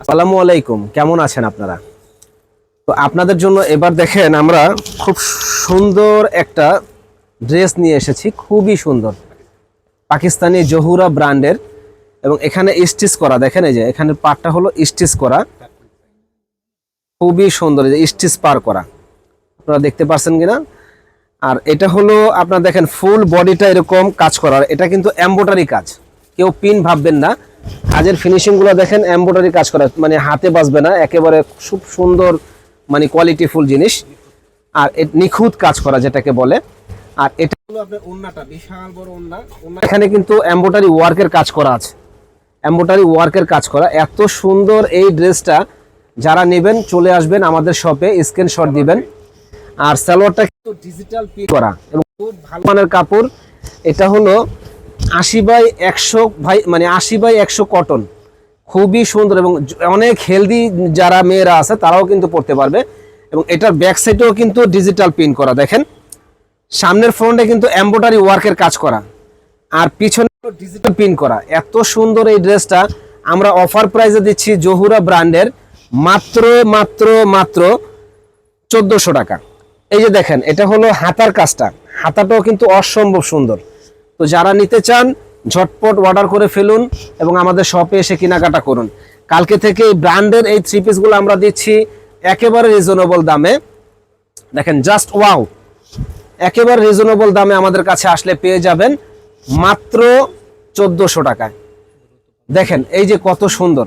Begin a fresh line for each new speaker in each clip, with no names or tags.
আসসালামু আলাইকুম, কেমন আছেন আপনারা? তো আপনাদের জন্য এবার দেখেন আমরা খুব সুন্দর একটা ড্রেস নিয়ে এসেছি, খুবই সুন্দর। পাকিস্তানি জহুরা ব্র্যান্ডের এবং এখানে স্টিচ করা, দেখেন এই যে এখানে পাটটা হলো স্টিচ করা। খুবই সুন্দর, এই যে স্টিচ পার করা। আপনারা দেখতে পাচ্ছেন কিনা? আর এটা হলো আপনারা দেখেন ফুল বডিটা এরকম কাজ করার এটা কিন্তু এম্বোটারি কাজ। কেউ পিন ভাববেন না কাজের ফিনিশিংগুলো দেখেন এম্বোটারি কাজ করা মানে হাতে বাজবে না একেবারে খুব সুন্দর মানে কোয়ালিটিফুল জিনিস। আর নিখুঁত কাজ করা যেটাকে বলে। আর এটা হলো আপনার ওন্নাটা বিশাল বড় ওন্না। এখানে কিন্তু এম্বোটারি ওয়ার্কের কাজ করা আছে। এম্বোটারি ওয়ার্কের কাজ করা। এত সুন্দর এই ড্রেসটা যারা নেবেন চলে আসবেন আমাদের শপে স্ক্রিনশট দিবেন। আর সালোয়ারটা কিন্তু ডিজিটাল পিন করা। এবং খুব ভালো। মানের কাপড় এটা হলো আশি বাই একশো ভাই মানে আশি বাই একশো কটন। খুবই সুন্দর এবং অনেক হেলদি যারা মেয়েরা আছে, তারাও কিন্তু পড়তে পারবে। এবং এটার ব্যাক সাইডেও কিন্তু ডিজিটাল পিন করা, দেখেন। সামনের ফ্রন্টে কিন্তু এম্বোটারি ওয়ার্কের কাজ করা। আর পিছনে ডিজিটাল পিন করা। এত সুন্দর এই ড্রেসটা আমরা অফার প্রাইসে দিচ্ছি জহুরা ব্র্যান্ডের, মাত্র মাত্র মাত্র চোদ্দোশো টাকা। এই যে দেখেন, এটা হলো হাতার কাজটা। হাতাটাও কিন্তু অসম্ভব সুন্দর। তো যারা নিতে চান, ঝটপট অর্ডার করে ফেলুন এবং আমাদের শপে এসে কেনাকাটা করুন। কালকে থেকে ব্র্যান্ডের এই থ্রি পিসগুলো আমরা দিচ্ছি একেবারে রিজনেবল দামে। দেখেন জাস্ট ওয়াও একেবারে রিজনেবল দামে আমাদের কাছে আসলে পেয়ে যাবেন মাত্র চোদ্দোশো টাকায়। দেখেন, এই যে কত সুন্দর।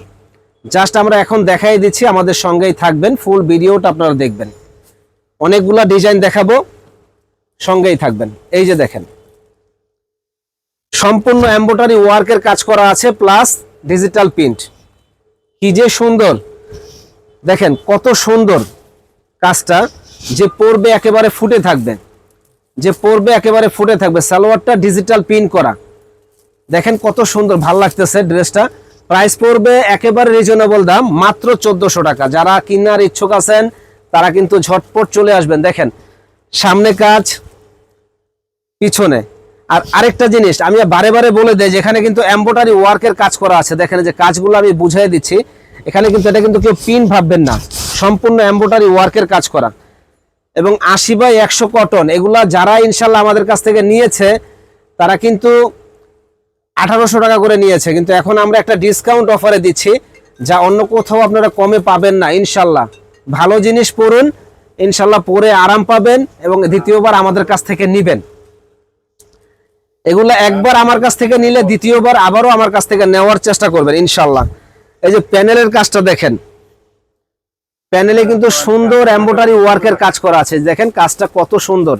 জাস্ট আমরা এখন দেখাই দিচ্ছি, আমাদের সঙ্গেই থাকবেন ফুল ভিডিওটা আপনারা দেখবেন। অনেকগুলা ডিজাইন দেখাবো, সঙ্গেই থাকবেন। এই যে দেখেন সম্পূর্ণ এম্বোটারি ওয়ার্কের কাজ করা আছে প্লাস ডিজিটাল প্রিন্ট কি যে সুন্দর। দেখেন, কত সুন্দর কাজটা যে পরবে একেবারে ফুটে থাকবে। যে পরবে একেবারে ফুটে থাকবে। সালোয়ারটা ডিজিটাল প্রিন্ট করা। দেখেন কত সুন্দর, ভালো লাগতেছে ড্রেসটা। প্রাইস পড়বে একেবারে রিজনেবল দাম, মাত্র চোদ্দশো টাকা। যারা কিনার ইচ্ছুক আছেন, তারা কিন্তু ঝটপট চলে আসবেন। দেখেন, সামনে কাজ, পিছনে। আর আরেকটা জিনিস, আমি বারে বারে বলে দেই যেখানে কিন্তু এম্বোটারি ওয়ার্কের কাজ করা আছে। দেখেন যে কাজগুলো আমি বুঝাই দিচ্ছি, এখানে কিন্তু এটা কিন্তু কেউ পিন ভাববেন না। সম্পূর্ণ এম্বোটারি ওয়ার্কের কাজ করা। এবং আশি বাই একশো কটন এগুলা যারা ইনশাল্লাহ আমাদের কাছ থেকে নিয়েছে, তারা কিন্তু আঠারোশো টাকা করে নিয়েছে। কিন্তু এখন আমরা একটা ডিসকাউন্ট অফারে দিচ্ছি, যা অন্য কোথাও আপনারা কমে পাবেন না, ইনশাল্লাহ। ভালো জিনিস পরুন ইনশাল্লাহ পরে আরাম পাবেন এবং দ্বিতীয়বার আমাদের কাছ থেকে নিবেন। এগুলা একবার আমার কাছ থেকে নিলে দ্বিতীয়বার আবারও আমার কাছ থেকে নেওয়ার চেষ্টা করবেন ইনশাল্লাহ এই যে প্যানেলের কাজটা দেখেন। প্যানেলে কিন্তু সুন্দর এম্বোটারি ওয়ার্কের কাজ করা আছে। দেখেন কাজটা কত সুন্দর।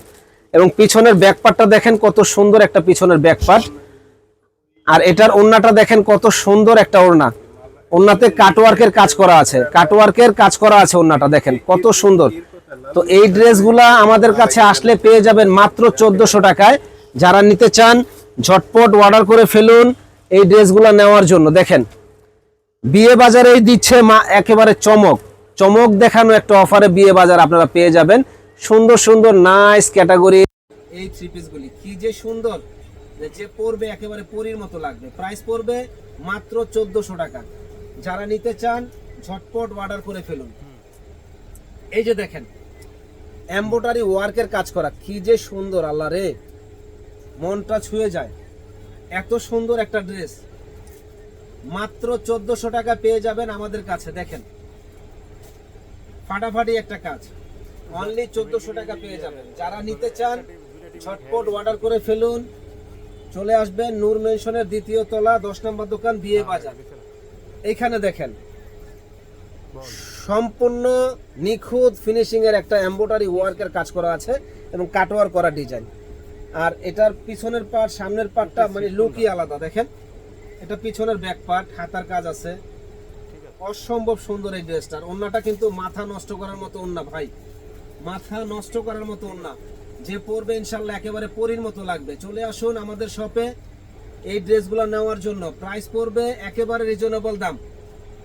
এবং পিছনের ব্যাকপার্টটা দেখেন কত সুন্দর একটা পিছনের ব্যাকপার্ট। আর এটার ওড়নাটা দেখেন কত সুন্দর একটা ওড়না। ওড়নাতে কাটওয়ার্কের কাজ করা আছে। কাটওয়ার্কের কাজ করা আছে ওড়নাটা, দেখেন কত সুন্দর। তো এই ড্রেসগুলা আমাদের কাছে আসলে পেয়ে যাবেন মাত্র চোদ্দশো টাকায়। যারা নিতে চান, ঝটপট অর্ডার করে ফেলুন এই ড্রেসগুলো নেওয়ার জন্য। দেখেন, বিয়ে বাজারেই দিচ্ছে মা একেবারে চমক। চমক দেখানো একটা অফারে বিয়ে বাজার আপনারা পেয়ে যাবেন। সুন্দর সুন্দর নাইস ক্যাটাগরি এই থ্রি পিসগুলি কি যে সুন্দর। যে পরবে একেবারে পরীর মতো লাগবে। প্রাইস পড়বে মাত্র চোদ্দশো টাকা। যারা নিতে চান, ঝটপট অর্ডার করে ফেলুন। এই যে দেখেন এম্বোটারি ওয়ার্কের কাজ করা, কি যে সুন্দর, আল্লাহ রে। মনটা ছুঁয়ে যায়। এত সুন্দর একটা ড্রেস। মাত্র চোদ্দশো টাকা পেয়ে যাবেন আমাদের কাছে, দেখেন। ফাটাফাটি একটা কাজ। অনলি চোদ্দশো টাকা পেয়ে যাবেন। যারা নিতে চান ঝটপট অর্ডার করে ফেলুন। চলে আসবেন নূর মেনশনের দ্বিতীয় তলা, দশ নম্বর দোকান, বিয়ে বাজার। এইখানে দেখেন। সম্পূর্ণ নিখুঁত ফিনিশিং এর একটা এম্বোটারি ওয়ার্কের কাজ করা আছে এবং কাটওয়ার করা ডিজাইন আর এটার পিছনের পার্ট সামনের পার্টটা মানে লুকই আলাদা দেখেন? এটা পিছনের ব্যাক পার্ট হাতার কাজ আছে। অসম্ভব সুন্দর এই ড্রেসটার ওন্নাটা কিন্তু মাথা নষ্ট করার মতো ওন্না ভাই। মাথা নষ্ট করার মতো ওন্না। যে পরবে ইনশাল্লাহ একেবারে পরির মতো লাগবে। চলে আসুন আমাদের শপে এই ড্রেসগুলো নেওয়ার জন্য। প্রাইস পড়বে একেবারে রিজনেবল দাম।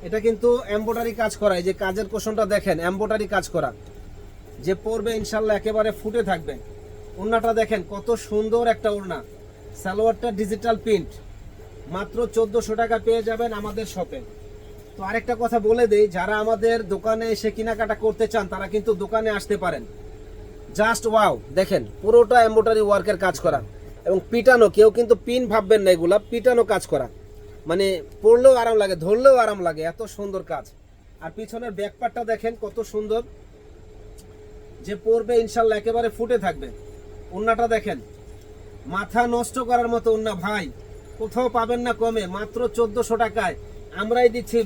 এটা কিন্তু এম্বোটারি কাজ করা। এই যে কাজের কোশনটা দেখেন এম্বোটারি কাজ করা। যে পরবে ইনশাল্লাহ একেবারে ফুটে থাকবে। ওড়নাটা দেখেন, কত সুন্দর একটা ওড়না। সালোয়ারটা ডিজিটাল প্রিন্ট মাত্র চোদ্দশো টাকা পেয়ে যাবেন আমাদের শপে। তো আরেকটা কথা বলে দেই, যারা আমাদের দোকানে এসে কেনাকাটা করতে চান, তারা কিন্তু দোকানে আসতে পারেন। জাস্ট ওয়াও দেখেন, পুরোটা এম্বোটারি ওয়ার্কের কাজ করা। এবং পিটানো, কেউ কিন্তু পিন ভাববেন না এগুলা, পিটানো কাজ করা। মানে পড়লেও আরাম লাগে, ধরলেও আরাম লাগে, এত সুন্দর কাজ। আর পিছনের ব্যাকপার্টটা দেখেন কত সুন্দর। যে পড়বে ইনশাল্লাহ একেবারে ফুটে থাকবে। উন্নাটা দেখেন। মাথা নষ্ট করার মতো উন্না, ভাই। কোথাও পাবেন না কমে, মাত্র চোদ্দশো টাকায়। আমরাই দিচ্ছি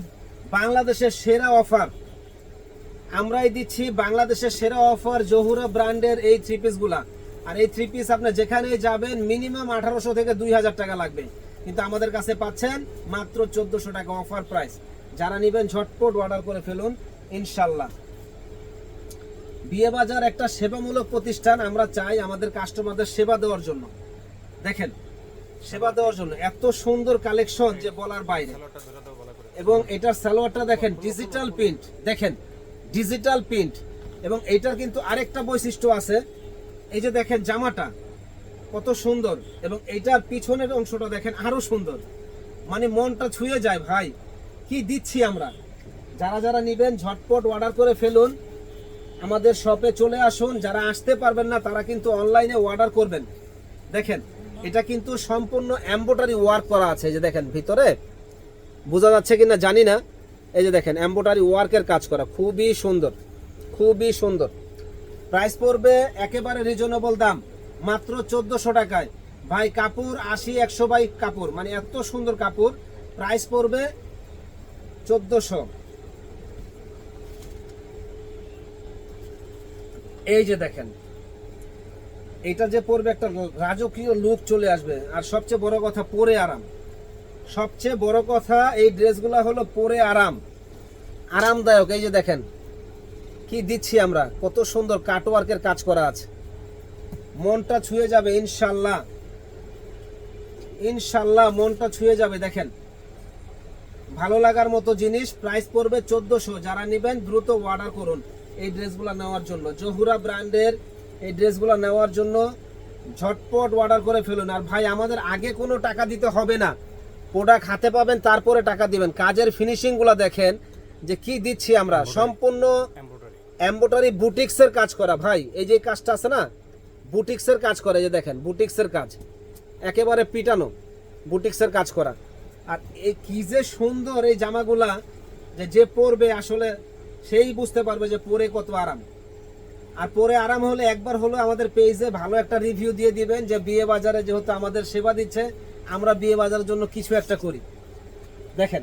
বাংলাদেশের সেরা অফার। আমরাই দিচ্ছি বাংলাদেশের সেরা অফার জহুরা ব্র্যান্ডের এই থ্রি পিসগুলা আর এই থ্রি পিস আপনি যেখানেই যাবেন, মিনিমাম আঠারোশো থেকে দুই হাজার টাকা লাগবে। কিন্তু আমাদের কাছে পাচ্ছেন মাত্র চোদ্দশো টাকা অফার প্রাইস যারা নেবেন ঝটপট অর্ডার করে ফেলুন, ইনশাল্লাহ। বিয়ে বাজার একটা সেবামূলক প্রতিষ্ঠান, আমরা চাই আমাদের কাস্টমারদের সেবা দেওয়ার জন্য। দেখেন, সেবা দেওয়ার জন্য এত সুন্দর কালেকশন যে বলার বাইরে। এবং এটার সালোয়ারটা দেখেন ডিজিটাল প্রিন্ট দেখেন ডিজিটাল প্রিন্ট এবং এটার কিন্তু আরেকটা বৈশিষ্ট্য আছে, এই যে দেখেন জামাটা, কত সুন্দর। এবং এইটার পিছনের অংশটা দেখেন আরও সুন্দর। মানে মনটা ছুঁয়ে যায়, ভাই, কি দিচ্ছি আমরা? যারা যারা নিবেন, ঝটপট অর্ডার করে ফেলুন। আমাদের শপে চলে আসুন, যারা আসতে পারবেন না, তারা কিন্তু অনলাইনে অর্ডার করবেন। দেখেন, এটা কিন্তু সম্পূর্ণ এম্বোটারি ওয়ার্ক করা আছে, এই যে দেখেন ভিতরে। বোঝা যাচ্ছে কিনা? জানি না। এই যে দেখেন এম্বোটারি ওয়ার্কের কাজ করা, খুবই সুন্দর খুবই সুন্দর। প্রাইস পড়বে একেবারে রিজনেবল দাম, মাত্র চোদ্দশো টাকায়। ভাই, কাপড় আশি, একশো বাই কাপড় মানে এত সুন্দর কাপড় প্রাইস পড়বে চোদ্দশো। এই যে দেখেন, এটা যে পরবে একটা রাজকীয় লুক চলে আসবে। আর সবচেয়ে বড় কথা, পরে আরাম। সবচেয়ে বড় কথা, এই ড্রেসগুলো হলো পরে আরাম। আরামদায়ক, এই যে দেখেন, কি দিচ্ছি আমরা? কত সুন্দর কাটওয়ার্কের কাজ করা আছে। মনটা ছুঁয়ে যাবে, ইনশাল্লাহ। ইনশাল্লাহ মনটা ছুঁয়ে যাবে, দেখেন। ভালো লাগার মতো জিনিস প্রাইস পড়বে চোদ্দশো। যারা নেবেন, দ্রুত অর্ডার করুন। এই ড্রেসগুলো নেওয়ার জন্য। জহুরা ব্র্যান্ডের এই ড্রেসগুলো নেওয়ার জন্য ঝটপট অর্ডার করে ফেলুন। আর ভাই আমাদের আগে কোনো টাকা দিতে হবে না। প্রোডাক্ট হাতে পাবেন তারপরে টাকা দিবেন। কাজের ফিনিশিংগুলো দেখেন যে কি দিচ্ছি আমরা। সম্পূর্ণ এম্বোটারি বুটিক্সের কাজ করা। ভাই এই যে কাজটা আছে না বুটিক্সের কাজ করে এই যে দেখেন বুটিক্সের কাজ। একেবারে পিটানো বুটিক্সের কাজ করা। আর এই কি যে সুন্দর এই জামাগুলা যে যে পরবে আসলে সেই বুঝতে পারবে যে পরে কত আরাম। আর পরে আরাম হলে একবার হলো আমাদের পেজে ভালো একটা রিভিউ দিয়ে দিবেন যে বিয়ে বাজারে যেহেতু আমাদের সেবা দিচ্ছে, আমরা বিয়ে বাজারের জন্য কিছু একটা করি। দেখেন।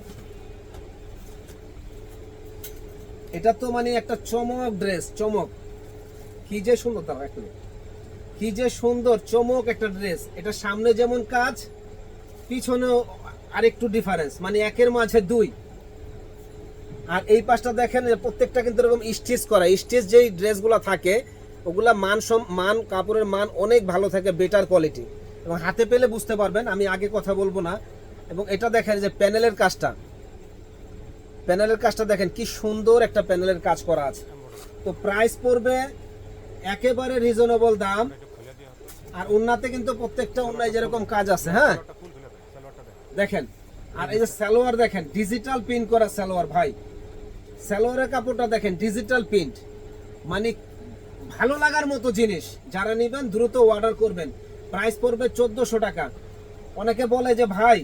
এটা তো মানে একটা চমক ড্রেস চমক। কি যে সুন্দর তারা এখন কি যে সুন্দর, চমক একটা ড্রেস এটা সামনে যেমন কাজ, পিছনেও আরেকটু ডিফারেন্স মানে একের মাঝে দুই। আর এই পাশটা দেখেন প্রত্যেকটা কিন্তু এরকম স্টিচ করা। স্টিচ যেই ড্রেসগুলো থাকে, ওগুলা মান মান, কাপড়ের মান অনেক ভালো থাকে বেটার কোয়ালিটি এবং হাতে পেলে বুঝতে পারবেন, আমি আগে কথা বলব না। এবং এটা দেখেন যে প্যানেলের কাজটা। প্যানেলের কাজটা দেখেন, কি সুন্দর একটা প্যানেলের কাজ করা আছে। তো প্রাইস পড়বে একেবারে রিজনেবল দাম। আর উন্নাতে কিন্তু প্রত্যেকটা উন্নায় যেরকম কাজ আছে হ্যাঁ? দেখেন, আর এই যে সালোয়ার দেখেন ডিজিটাল প্রিন্ট করা সালোয়ার, ভাই। সালোয়ারের কাপড়টা দেখেন ডিজিটাল প্রিন্ট মানে ভালো লাগার মতো জিনিস। যারা নেবেন, দ্রুত অর্ডার করবেন। প্রাইস পড়বে চোদ্দশো টাকা। অনেকে বলে যে, ভাই,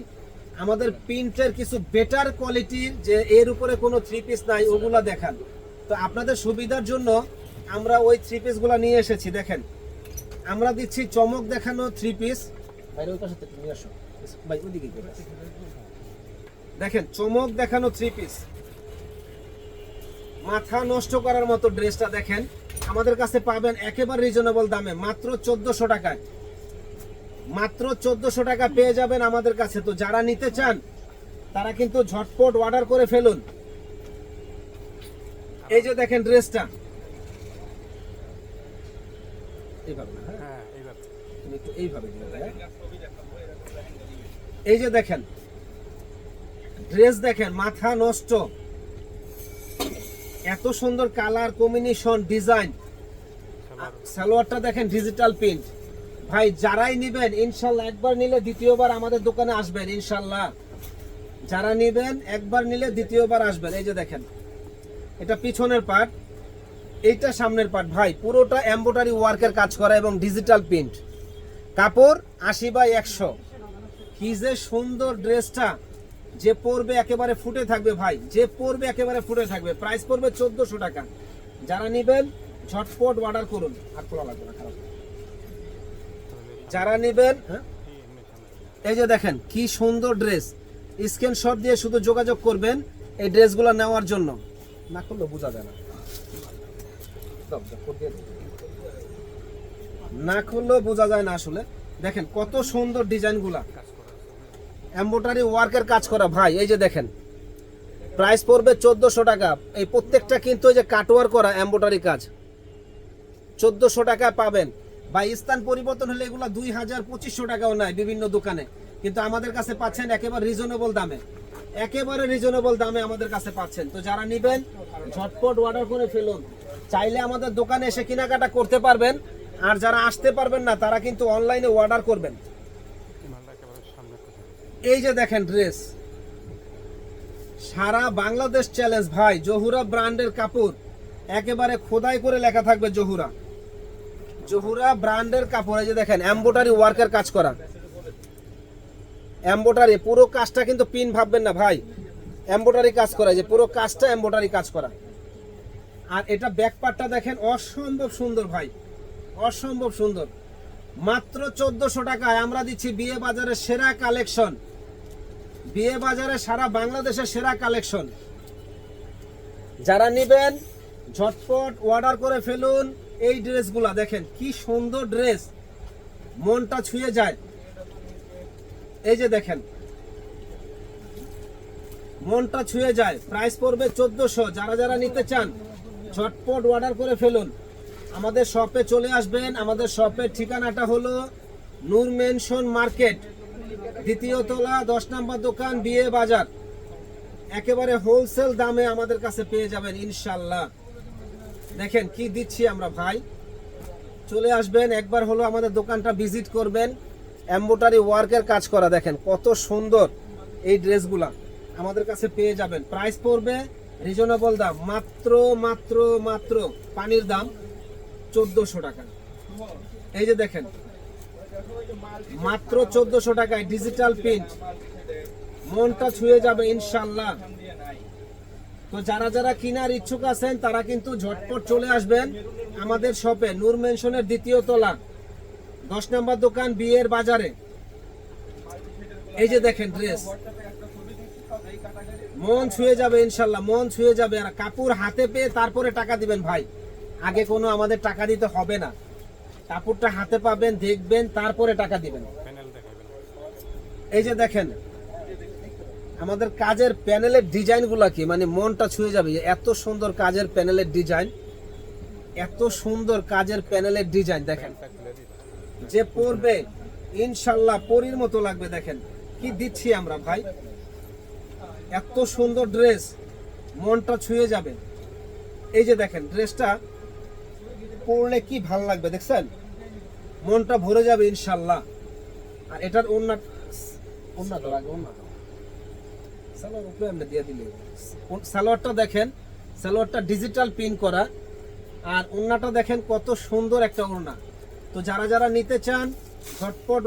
আমাদের প্রিন্টের কিছু বেটার কোয়ালিটির যে এর উপরে কোনো থ্রি পিস নাই, ওগুলা দেখান। তো আপনাদের সুবিধার জন্য আমরা ওই থ্রি পিসগুলো নিয়ে এসেছি, দেখেন। আমরা দিচ্ছি চমক দেখানো থ্রি পিস ওই পাশে নিয়ে আসো। দেখেন। চমক দেখানো থ্রি পিস মাথা নষ্ট করার মতো ড্রেসটা দেখেন। আমাদের কাছে পাবেন একেবারে রিজনেবল দামে মাত্র চোদ্দশো টাকায়। মাত্র চোদ্দশো টাকা পেয়ে যাবেন আমাদের কাছে। তো যারা নিতে চান তারা কিন্তু ঝটপট অর্ডার করে ফেলুন। এই যে দেখেন ড্রেসটা। হ্যাঁ? ভাই, হ্যাঁ? এই যে দেখেন ড্রেস দেখেন মাথা নষ্ট। এত সুন্দর কালার কম্বিনেশন ডিজাইন সালোয়ারটা দেখেন ডিজিটাল প্রিন্ট ভাই যারাই নিবেন ইনশাল্লাহ একবার নিলে দ্বিতীয়বার আমাদের দোকানে আসবেন ইনশাল্লাহ। যারা নেবেন একবার নিলে দ্বিতীয়বার আসবেন। এই যে দেখেন এটা পিছনের পার্ট এইটা সামনের পার্ট ভাই পুরোটা এম্বোটারি ওয়ার্কের কাজ করা এবং ডিজিটাল প্রিন্ট কাপড় আশি বাই একশো। কি যে সুন্দর ড্রেসটা যে পরবে একেবারে ফুটে থাকবে ভাই, যে পরবে একেবারে ফুটে থাকবে। প্রাইস পড়বে চোদ্দশো টাকা। যারা নেবেন, ঝটপট অর্ডার করুন। আর খোলা লাগবে না, খারাপ যারা নেবেন হ্যাঁ? এই যে দেখেন, কি সুন্দর ড্রেস স্ক্রিনশট দিয়ে শুধু যোগাযোগ করবেন এই ড্রেসগুলো নেওয়ার জন্য। না করলে বোঝা যায় না। না খুললেও বোঝা যায় না আসলে। দেখেন কত সুন্দর ডিজাইনগুলা এম্বোটারি ওয়ার্কের কাজ করা। ভাই, এই যে দেখেন প্রাইস পড়বে চোদ্দশো টাকা। এই প্রত্যেকটা কিন্তু এই যে কাটওয়ার করা এম্বোটারি কাজ। চোদ্দশো টাকা পাবেন। বা স্থান পরিবর্তন হলে এগুলো দুই হাজার পঁচিশশো টাকাও নাই বিভিন্ন দোকানে। কিন্তু আমাদের কাছে পাচ্ছেন একেবারে রিজনেবল দামে। একেবারে রিজনেবল দামে আমাদের কাছে পাচ্ছেন। তো যারা নেবেন, ঝটপট অর্ডার করে ফেলুন। চাইলে আমাদের দোকানে এসে কেনাকাটা করতে পারবেন। আর যারা আসতে পারবেন না, তারা কিন্তু অনলাইনে অর্ডার করবেন। এই যে দেখেন ড্রেস সারা বাংলাদেশ চ্যালেঞ্জ ভাই, জহুরা ব্র্যান্ডের কাপড়। একেবারে খোদাই করে লেখা থাকবে জহুরা। জহুরা ব্র্যান্ডের কাপড়, এই যে দেখেন এম্বোটারি ওয়ার্কের কাজ করা। এম্বোটারি পুরো কাজটা কিন্তু পিন ভাববেন না, ভাই। এম্বোটারি কাজ করা যে পুরো কাজটা এম্বোটারি কাজ করা। আর এটা ব্যাক পার্টটা দেখেন, অসম্ভব সুন্দর, ভাই। অসম্ভব সুন্দর। মাত্র চোদ্দশো টাকায় আমরা দিচ্ছি বিয়ে বাজারের সেরা কালেকশন। বিয়ে বাজারে সারা বাংলাদেশের সেরা কালেকশন। যারা নেবেন, ঝটপট অর্ডার করে ফেলুন এই ড্রেসগুলা। দেখেন কি সুন্দর ড্রেস। মনটা ছুঁয়ে যায়। এই যে দেখেন। মনটা ছুঁয়ে যায়। প্রাইস পড়বে চোদ্দশো। যারা যারা নিতে চান, ঝটপট অর্ডার করে ফেলুন। আমাদের শপে চলে আসবেন। আমাদের শপের ঠিকানাটা হলো নূর মেনশন মার্কেট, দ্বিতীয় তলা, দশ নম্বর দোকান, বিয়ে বাজার। একেবারে হোলসেল দামে আমাদের কাছে পেয়ে যাবেন ইনশাল্লাহ দেখেন কি দিচ্ছি আমরা ভাই। চলে আসবেন, একবার হলো আমাদের দোকানটা ভিজিট করবেন। এম্বোটারি ওয়ার্কের কাজ করা, দেখেন কত সুন্দর এই ড্রেসগুলা আমাদের কাছে পেয়ে যাবেন। প্রাইস পড়বে রিজনেবল দাম, মাত্র মাত্র মাত্র পানির দাম। চোদ্দশো টাকা। এই যে দেখেন, মাত্র চোদ্দশো টাকায় ডিজিটাল প্রিন্ট মনটা ছুঁয়ে যাবে ইনশাল্লাহ। তো যারা যারা কিনার ইচ্ছুক আছেন, তারা কিন্তু ঝটপট চলে আসবেন আমাদের শপে। নূর মেনশনের দ্বিতীয় তলা, দশ নম্বর দোকান বিয়ের বাজারে। এই যে দেখেন ড্রেস মন ছুঁয়ে যাবে ইনশাল্লাহ, মন ছুঁয়ে যাবে। আর কাপড় হাতে পেয়ে তারপরে টাকা দিবেন ভাই। আগে কোনো আমাদের টাকা দিতে হবে না। কাপড়টা হাতে পাবেন দেখবেন তারপরে টাকা দিবেন। এই যে দেখেন আমাদের কাজের প্যানেলের ডিজাইনগুলো কি? মানে মনটা ছুঁয়ে যাবে এত সুন্দর কাজের প্যানেলের ডিজাইন এত সুন্দর কাজের প্যানেলের ডিজাইন দেখেন। যে পরবে ইনশাল্লাহ পরীর মতো লাগবে দেখেন। কি দিচ্ছি আমরা ভাই? এত সুন্দর ড্রেস মনটা ছুঁয়ে যাবে। এই যে দেখেন ড্রেসটা পরলে কি ভালো লাগবে, দেখছেন? মনটা ভরে যাবে ইনশাল্লাহ। আর এটার অন্য অন্য তো লাগে অন্য সালোয়ার উপরে দিয়ে দিলে। সালোয়ারটা দেখেন, সালোয়ারটা ডিজিটাল পিন করা। আর ওড়নাটা দেখেন কত সুন্দর একটা ওড়না। তো যারা যারা নিতে চান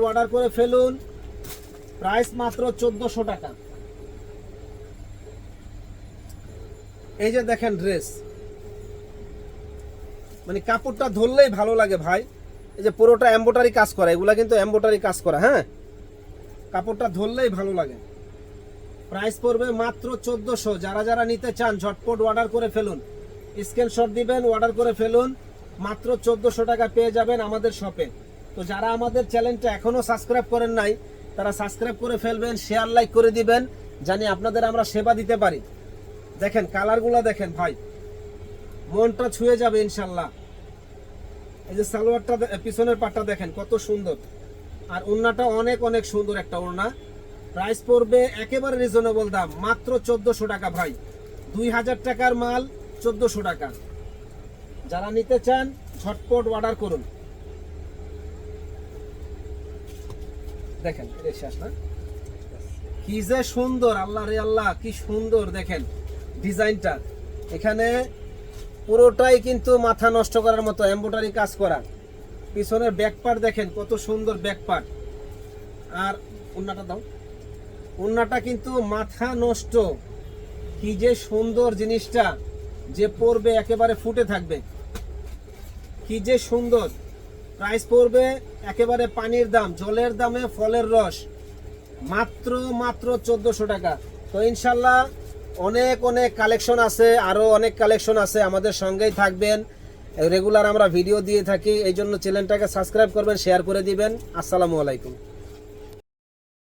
অর্ডার করে ফেলুন। প্রাইস মাত্র চোদ্দশো টাকা। এই যে দেখেন ড্রেস মানে কাপড়টা ধরলেই ভালো লাগে ভাই। এই যে পুরোটা এম্বোটারি কাজ করা, এগুলা কিন্তু এম্বোটারি কাজ করা হ্যাঁ? কাপড়টা ধরলেই ভালো লাগে। প্রাইস পড়বে মাত্র চোদ্দশো। যারা যারা নিতে চান, ঝটপট অর্ডার করে ফেলুন। স্ক্রিনশট দিবেন অর্ডার করে ফেলুন। মাত্র চোদ্দশো টাকা পেয়ে যাবেন আমাদের শপে তো যারা আমাদের চ্যানেলটা এখনও সাবস্ক্রাইব করেন নাই, তারা সাবস্ক্রাইব করে ফেলবেন শেয়ার লাইক করে দিবেন, জানি আপনাদের আমরা সেবা দিতে পারি। দেখেন কালারগুলো দেখেন ভাই। মনটা ছুঁয়ে যাবে, ইনশাল্লাহ। এই যে সালোয়ারটা পিছনের পাটটা দেখেন, কত সুন্দর। আর ওড়নাটা অনেক অনেক সুন্দর একটা ওড়না। প্রাইস পড়বে একেবারে রিজনেবল দাম, মাত্র চোদ্দশো টাকা ভাই। দুই হাজার টাকার মাল, চোদ্দশো টাকা। যারা নিতে চান, ঝটপট অর্ডার করুন। দেখেন, এটা কি যে সুন্দর, আল্লাহ রে আল্লাহ, কি সুন্দর, দেখেন। ডিজাইনটা এখানে পুরোটাই কিন্তু মাথা নষ্ট করার মতো এমব্রয়ডারি কাজ করা। পিছনের ব্যাকপার্ট দেখেন, কত সুন্দর ব্যাকপার্ট আর উন্নাটা দাও। উন্নাটা কিন্তু মাথা নষ্ট। কি যে সুন্দর জিনিসটা, যে পরবে একেবারে ফুটে থাকবে। কি যে সুন্দর। প্রাইস পড়বে একেবারে পানির দাম, জলের দামে ফলের রস। মাত্র মাত্র চোদ্দশো টাকা। তো ইনশাল্লাহ অনেক অনেক কালেকশন আছে আরও অনেক কালেকশন আছে। আমাদের সঙ্গেই থাকবেন। রেগুলার আমরা ভিডিও দিয়ে থাকি এই জন্য চ্যানেলটাকে সাবস্ক্রাইব করবেন শেয়ার করে দিবেন। আসসালামু আলাইকুম।